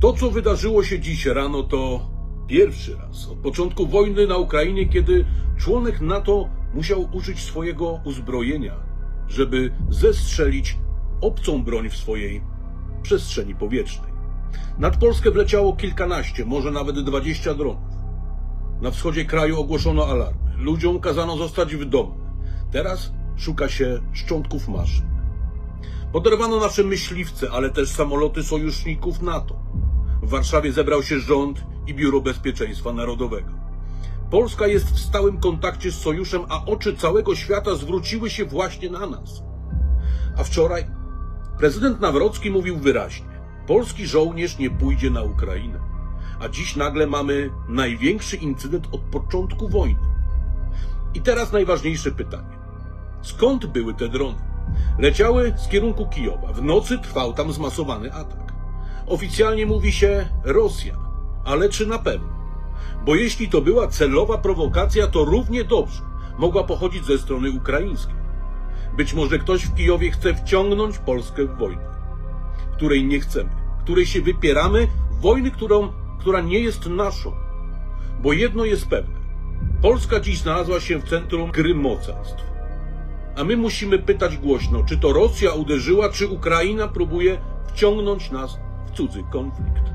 To, co wydarzyło się dziś rano, to pierwszy raz od początku wojny na Ukrainie, kiedy członek NATO musiał użyć swojego uzbrojenia, żeby zestrzelić obcą broń w swojej przestrzeni powietrznej. Nad Polskę wleciało kilkanaście, może nawet dwadzieścia dronów. Na wschodzie kraju ogłoszono alarmy. Ludziom kazano zostać w domu. Teraz szuka się szczątków maszyn. Poderwano nasze myśliwce, ale też samoloty sojuszników NATO. W Warszawie zebrał się rząd i Biuro Bezpieczeństwa Narodowego. Polska jest w stałym kontakcie z sojuszem, a oczy całego świata zwróciły się właśnie na nas. A wczoraj prezydent Nawrocki mówił wyraźnie: polski żołnierz nie pójdzie na Ukrainę. A dziś nagle mamy największy incydent od początku wojny. I teraz najważniejsze pytanie. Skąd były te drony? Leciały z kierunku Kijowa. W nocy trwał tam zmasowany atak. Oficjalnie mówi się Rosja, ale czy na pewno? Bo jeśli to była celowa prowokacja, to równie dobrze mogła pochodzić ze strony ukraińskiej. Być może ktoś w Kijowie chce wciągnąć Polskę w wojnę, której nie chcemy, której się wypieramy, wojny, którą, która nie jest naszą. Bo jedno jest pewne. Polska dziś znalazła się w centrum gry mocarstw. A my musimy pytać głośno, czy to Rosja uderzyła, czy Ukraina próbuje wciągnąć nas cudzy konflikt.